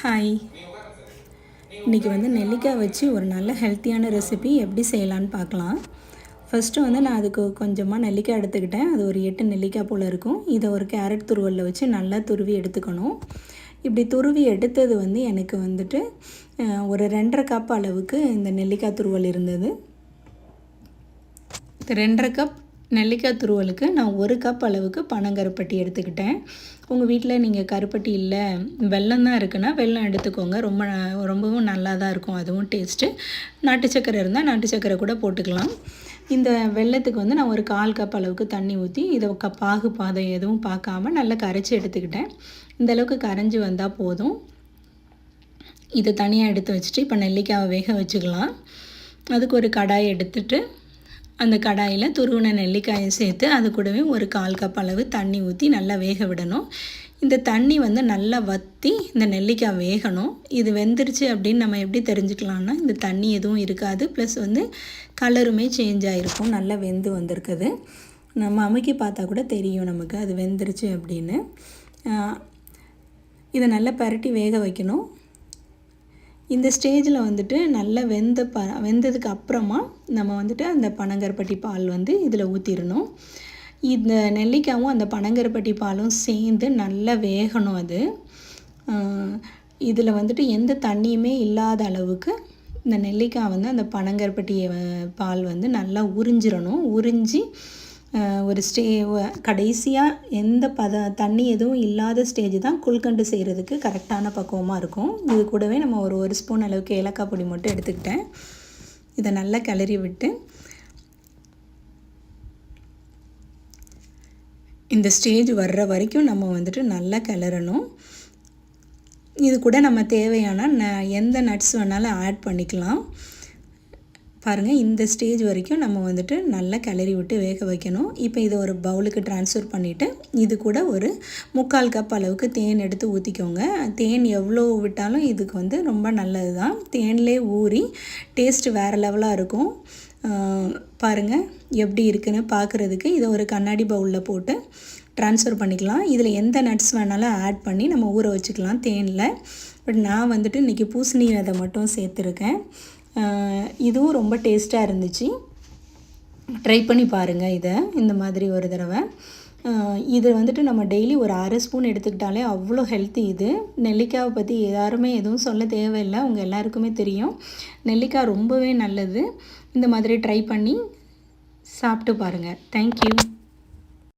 Hi இன்றைக்கி வந்து நெல்லிக்காய் வச்சு ஒரு நல்ல ஹெல்த்தியான ரெசிபி எப்படி செய்யலான்னு பார்க்கலாம். ஃபஸ்ட்டு வந்து நான் அதுக்கு கொஞ்சமாக நெல்லிக்காய் எடுத்துக்கிட்டேன். அது ஒரு எட்டு நெல்லிக்காய் போல் இருக்கும். இதை ஒரு கேரட் துருவலில் வச்சு நல்லா துருவி எடுத்துக்கணும். இப்படி துருவி எடுத்தது வந்து எனக்கு வந்துட்டு ஒரு ரெண்டரை கப் அளவுக்கு இந்த நெல்லிக்காய் துருவல் இருந்தது. ரெண்டரை கப் நெல்லிக்காய் துருவலுக்கு நான் ஒரு கப் அளவுக்கு பனங்கருப்பட்டி எடுத்துக்கிட்டேன். உங்கள் வீட்டில் நீங்கள் கருப்பட்டி இல்லை வெல்லம் தான் இருக்குன்னா வெல்லம் எடுத்துக்கோங்க. ரொம்ப ரொம்பவும் நல்லா தான் இருக்கும் அதுவும் டேஸ்ட்டு நாட்டு சக்கரை இருந்தால் நாட்டு சக்கரை கூட போட்டுக்கலாம். இந்த வெல்லத்துக்கு வந்து நான் ஒரு கால் கப் அளவுக்கு தண்ணி ஊற்றி இதை க பாகு பாதம் எதுவும் பார்க்காம நல்லா கரைச்சி எடுத்துக்கிட்டேன். இந்த அளவுக்கு கரைஞ்சி வந்தால் போதும். இதை தனியாக எடுத்து வச்சுட்டு இப்போ நெல்லிக்காவை வேக வச்சுக்கலாம். அதுக்கு ஒரு கடாய் எடுத்துகிட்டு அந்த கடாயில் துருவின நெல்லிக்காயை சேர்த்து அது கூடவே ஒரு கால் கப் அளவு தண்ணி ஊற்றி நல்லா வேக விடணும். இந்த தண்ணி வந்து நல்லா வற்றி இந்த நெல்லிக்காய் வேகணும். இது வெந்துருச்சு அப்படின்னு நம்ம எப்படி தெரிஞ்சுக்கலாம்னா இந்த தண்ணி எதுவும் இருக்காது. ப்ளஸ் வந்து கலருமே சேஞ்ச் ஆகிருக்கும் நல்லா வெந்து வந்திருக்குது. நம்ம அமுக்கி பார்த்தா கூட தெரியும் நமக்கு அது வெந்துருச்சு அப்படின்னு. இதை நல்லா பரட்டி வேக வைக்கணும். இந்த ஸ்டேஜில் வந்துட்டு நல்லா வெந்த ப வெந்ததுக்கு அப்புறமா நம்ம வந்துட்டு அந்த பனங்கருப்பட்டி பால் வந்து இதில் ஊற்றிடணும் இந்த நெல்லிக்காவும் அந்த பனங்கருப்பட்டி பாலும் சேர்ந்து நல்லா வேகணும் அது. இதில் வந்துட்டு எந்த தண்ணியுமே இல்லாத அளவுக்கு இந்த நெல்லிக்காய் வந்து அந்த பனங்கருப்பட்டி பால் வந்து நல்லா உறிஞ்சிடணும். உறிஞ்சி ஒரு ஸ்டே கடைசியாக எந்த பத தண்ணி எதுவும் இல்லாத ஸ்டேஜ் தான் குல்கண்டு செய்கிறதுக்கு கரெக்டான பக்குவமாக இருக்கும். இது கூடவே நம்ம ஒரு ஒரு ஸ்பூன் அளவுக்கு ஏலக்காய் பொடி மட்டும் எடுத்துக்கிட்டேன். இதை நல்லா கிளறி விட்டு இந்த ஸ்டேஜ் வர்ற வரைக்கும் நம்ம வந்துட்டு நல்லா கிளறணும். இது கூட நம்ம தேவையான ந எந்த நட்ஸ் வேணாலும் ஆட் பண்ணிக்கலாம். பாருங்கள் இந்த ஸ்டேஜ் வரைக்கும் நம்ம வந்துட்டு நல்லா கிளறி விட்டு வேக வைக்கணும். இப்போ இதை ஒரு பவுலுக்கு ட்ரான்ஸ்ஃபர் பண்ணிவிட்டு இது கூட ஒரு முக்கால் கப் அளவுக்கு தேன் எடுத்து ஊற்றிக்கோங்க தேன் எவ்வளோ விட்டாலும் இதுக்கு வந்து ரொம்ப நல்லது தான் தேன்லேயே ஊறி டேஸ்ட் வேறு லெவலாக இருக்கும். பாருங்கள் எப்படி இருக்குன்னு பார்க்குறதுக்கு இதை ஒரு கண்ணாடி பவுலில் போட்டு ட்ரான்ஸ்ஃபர் பண்ணிக்கலாம். இதில் எந்த நட்ஸ் வேணாலும் ஆட் பண்ணி நம்ம ஊற வச்சுக்கலாம் தேனில். பட் நான் வந்துட்டு இன்றைக்கி பூசணி விதை மட்டும் சேர்த்துருக்கேன். இதுவும் ரொம்ப டேஸ்ட்டாக இருந்துச்சு. ட்ரை பண்ணி பாருங்கள் இதை இந்த மாதிரி ஒரு தடவை. இதை இது வந்துட்டு நம்ம டெய்லி ஒரு அரை ஸ்பூன் எடுத்துக்கிட்டாலே அவ்வளோ ஹெல்த்தி இது. நெல்லிக்காவை பற்றி யாருமே எதுவும் சொல்ல தேவையில்லை உங்கள் எல்லாருக்குமே தெரியும். நெல்லிக்காய் ரொம்பவே நல்லது. இந்த மாதிரி ட்ரை பண்ணி சாப்பிட்டு பாருங்கள் தேங்க்யூ